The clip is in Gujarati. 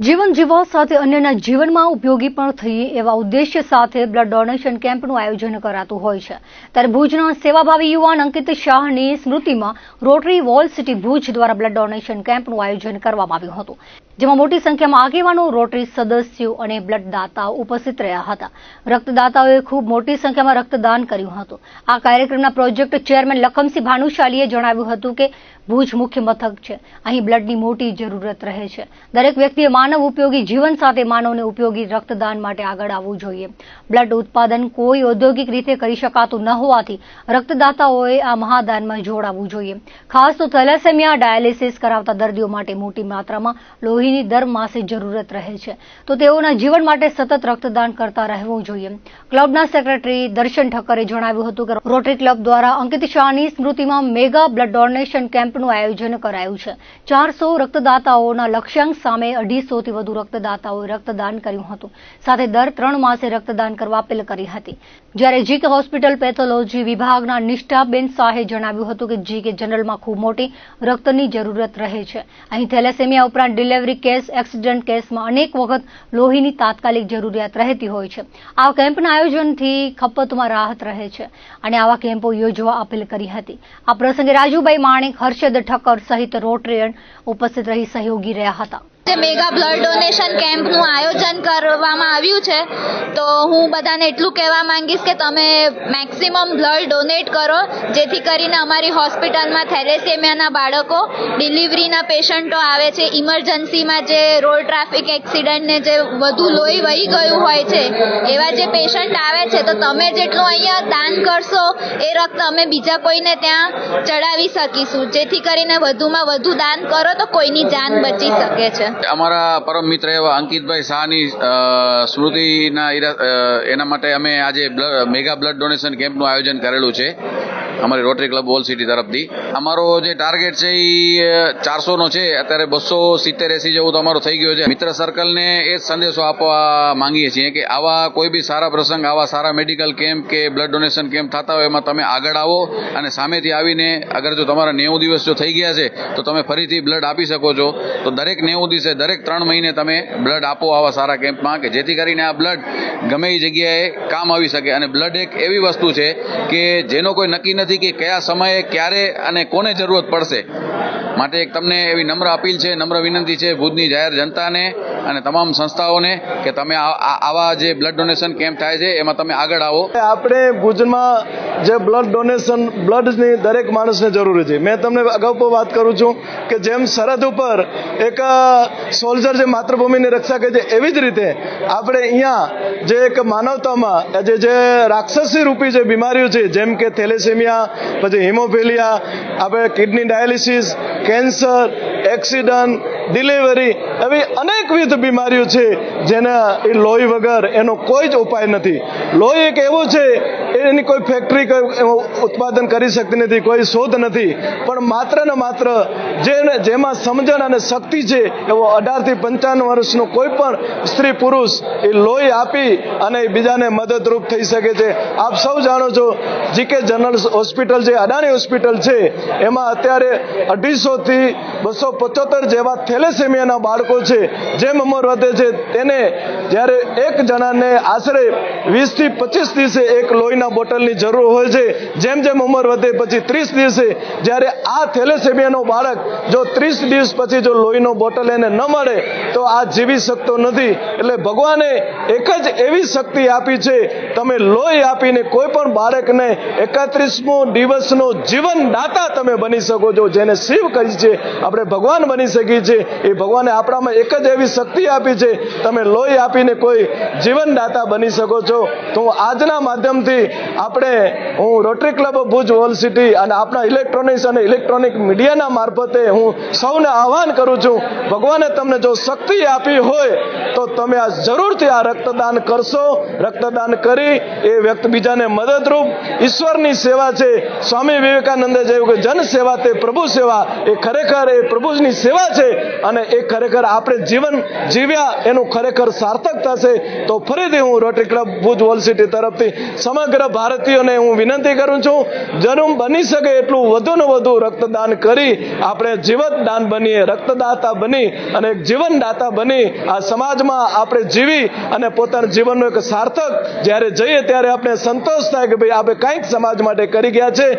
જીવન જીવવા સાથે અન્યના જીવનમાં ઉપયોગી પણ થઈએ એવા ઉદ્દેશ્ય સાથે બ્લડ ડોનેશન કેમ્પનું આયોજન કરાતું હોય છે. ત્યારે ભુજના સેવાભાવી યુવાન અંકિત શાહની સ્મૃતિમાં રોટરી વોલ સિટી ભુજ દ્વારા બ્લડ ડોનેશન કેમ્પનું આયોજન કરવામાં આવ્યું હતું. જેમાં મોટી સંખ્યામાં આગેવાનો, રોટરી સદસ્યો અને બ્લડદાતાઓ ઉપસ્થિત રહ્યા હતા. રક્તદાતાઓએ ખૂબ મોટી સંખ્યામાં રક્તદાન કર્યું હતું. આ કાર્યક્રમના પ્રોજેક્ટ ચેરમેન લખમસિંહ ભાનુશાલીએ જણાવ્યું હતું કે, ભુજ મુખ્ય મથક છે. અહીં બ્લડની મોટી જરૂરત રહે છે. દરેક વ્યક્તિએ માનવ ઉપયોગી જીવન સાથે માનવને ઉપયોગી રક્તદાન માટે આગળ આવવું જોઈએ. બ્લડ ઉત્પાદન કોઈ ઔદ્યોગિક રીતે કરી શકાતું ન હોવાથી રક્તદાતાઓએ આ મહાદાનમાં જોડાવવું જોઈએ. ખાસ તો થેલેસેમિયા ડાયાલિસિસ કરાવતા દર્દીઓ માટે મોટી માત્રામાં લોહીની દર માસે જરૂરત રહે છે. તો તેઓના જીવન માટે સતત રક્તદાન કરતા રહેવું જોઈએ. ક્લબના સેક્રેટરી દર્શન ઠક્કરે જણાવ્યું હતું કે રોટરી ક્લબ દ્વારા અંકિત શાહની સ્મૃતિમાં મેગા બ્લડ ડોનેશન કેમ્પનું આયોજન કરાયું છે. ચારસો રક્તદાતાઓના લક્ષ્યાંક સામે અઢીસોથી વધુ રક્તદાતાઓએ રક્તદાન કર્યું હતું. સાથે દર ત્રણ માસે રક્તદાન કરવા અપીલ કરી હતી. જ્યારે જીકે હોસ્પિટલ પેથોલોજી વિભાગના નિષ્ઠાબેન શાહે જણાવ્યું હતું કે જીકે જનરલમાં ખૂબ મોટી રક્તની જરૂરત રહે છે. અહીં થેલેસેમિયા ઉપરાંત ડિલિવરી કેસ, એક્સિડન્ટ કેસમાં અનેક વખત લોહીની તાત્કાલિક જરૂરિયાત રહેતી હોય છે. આ કેમ્પના આયોજનથી ખપતમાં રાહત રહે છે અને આવા કેમ્પો યોજવા અપીલ કરી હતી. આ પ્રસંગે રાજુભાઈ માણેક, હર્ષદ ઠક્કર સહિત રોટરીયન ઉપસ્થિત રહી સહયોગી રહ્યા હતા. જે મેગા બ્લડ ડોનેશન કેમ્પનું આયોજન કરવામાં આવ્યું છે. તો હું બધાને એટલું કહેવા માંગીશ કે તમે મેક્સિમમ બ્લડ ડોનેટ કરો, જેથી કરીને અમારી હોસ્પિટલમાં થેલેસેમિયાના બાળકો, ડિલિવરીના પેશન્ટો આવે છે. ઇમરજન્સીમાં જે રોડ ટ્રાફિક એક્સિડન્ટને જે વધુ લોહી વહી ગયું હોય છે, એવા જે પેશન્ટ આવે છે, તો તમે જેટલું અહીંયા દાન કરશો, એ રક્ત અમે બીજા કોઈને ત્યાં ચડાવી શકીશું. જેથી કરીને વધુમાં વધુ દાન કરો, તો કોઈની જાન બચી શકે છે. અમારા પરમ મિત્ર એવા અંકિતભાઈ શાહની સ્મૃતિના એના માટે અમે આજે મેગા બ્લડ ડોનેશન કેમ્પનું આયોજન કરેલું છે, અમારી રોટરી ક્લબ ઓલ સિટી તરફથી. અમારો જે ટાર્ગેટ છે એ ચારસોનો છે, અત્યારે બસો સિત્તેર એસી જેવું તો અમારો થઈ ગયો છે. મિત્ર સર્કલને એ જ સંદેશો આપવા માંગીએ છીએ કે આવા કોઈ બી સારા પ્રસંગ, આવા સારા મેડિકલ કેમ્પ કે બ્લડ ડોનેશન કેમ્પ થતા હોય એમાં તમે આગળ આવો અને સામેથી આવીને અગર જો તમારા નેવું દિવસ જો થઈ ગયા છે, તો તમે ફરીથી બ્લડ આપી શકો છો. તો દરેક નેવું દિવસે દરેક ત્રણ મહિને તમે બ્લડ આપો આવા સારા કેમ્પમાં કે જેથી કરીને આ બ્લડ ગમે એ જગ્યાએ કામ આવી શકે. અને બ્લડ એક એવી વસ્તુ છે કે જેનો કોઈ નક્કી નથી કે કયા સમયે, ક્યારે અને કોને જરૂરત પડશે. માટે એક તમને એવી નમ્ર અપીલ છે, નમ્ર વિનંતી છે, ભુજની જાહેર જનતાને અને તમામ સંસ્થાઓને કે તમે આવા જે બ્લડ ડોનેશન કેમ્પ થાય છે, એમાં તમે આગળ આવો. આપણે ભુજમાં જે બ્લડ ડોનેશન બ્લડની દરેક માણસને જરૂર છે. મેં તમને અગાઉ પણ વાત કરું છું કે જેમ સરહદ ઉપર એક સોલ્જર જે માતૃભૂમિની રક્ષા કરે છે, એવી જ રીતે આપણે અહીંયા જે એક માનવતામાં જે જે રાક્ષસી રૂપી જે બીમારીઓ છે, જેમ કે થેલેસેમિયા, પછી હિમોફેલિયા, આપણે kidney dialysis cancer, accident, delivery એવી અનેકવિધ બીમારીઓ છે જેના એ લોહી વગર એનો કોઈ જ ઉપાય નથી. લોહી એક એવો છે, એની કોઈ ફેક્ટરી ઉત્પાદન કરી શકતી નથી, કોઈ શોધ નથી. પણ માત્ર ને માત્ર જેને જેમાં સમજણ અને શક્તિ છે, એવો અઢારથી પંચાવન વર્ષનો કોઈ પણ સ્ત્રી પુરુષ એ લોહી આપી અને બીજાને મદદરૂપ થઈ શકે છે. આપ સૌ જાણો છો, જીકે જનરલ હોસ્પિટલ છે અદાણી હોસ્પિટલ છે, એમાં અત્યારે અઢીસોથી બસો પચોતેર જેવા થેલેસેમિયાના બાળકો છે. જેમ ઉંમર વધે છે, તેને જ્યારે એક જણાને આશરે વીસથી પચીસ દિવસે એક લોહીના બોટલની જરૂર હોય છે. જેમ જેમ ઉંમર વધે પછી ત્રીસ દિવસે જ્યારે આ થેલેસેમિયાનો બાળક જો ત્રીસ દિવસ પછી જો લોહીનો બોટલ એને ન મળે, તો આ જીવી શકતો નથી. એટલે ભગવાને એક જ એવી શક્તિ આપી છે, તમે લોહી આપીને કોઈ પણ બાળકને એકત્રીસમો દિવસનો જીવન દાતા તમે બની શકો છો, જેને શિવ કહી છે. આપણે ભગવાન બની શકીએ છીએ. એ ભગવાને આપણામાં એક જ એવી શક્તિ આપી છે. તમે લોહી આપીને કોઈ જીવનદાતા બની શકો છો. તો હું આજના માધ્યમથી આપણે, હું Rotary Club Bhuj wall city અને આપણા ઇલેક્ટ્રોનિક્સ અને ઇલેક્ટ્રોનિક મીડિયાના મારફતે હું સૌને આહવાન કરું છું. ભગવાને તમને જો શક્તિ આપી હોય, તો તમે આ જરૂરથી આ રક્તદાન કરશો. રક્તદાન કરી એ વ્યક્તિ બીજાને મદદરૂપ. ઈશ્વરની સેવા છે. સ્વામી વિવેકાનંદે જેવું કે જન સેવા તે પ્રભુ સેવા. એ ખરેખર એ પ્રભુજની સેવા છે અને એ ખરેખર આપણે જીવન જીવ્યા એનું ખરેખર સાર્થક થશે, તો ફરીથી હું Rotary Club Bhuj wall city તરફથી સમગ્ર ભારતીયોને હું વિનંતી કરું છું જરૂર બની શકે એટલું વધુ ને વધુ રક્તદાન કરી આપણે જીવત દાન બનીએ, રક્તદાતા બની અને એક જીવનદાતા બની, આ સમાજમાં આપણે જીવી અને પોતાના જીવનનો એક સાર્થક જ્યારે જઈએ ત્યારે આપણે સંતોષ થાય કે ભાઈ આપણે કંઈક સમાજ માટે કરી ગયા છે.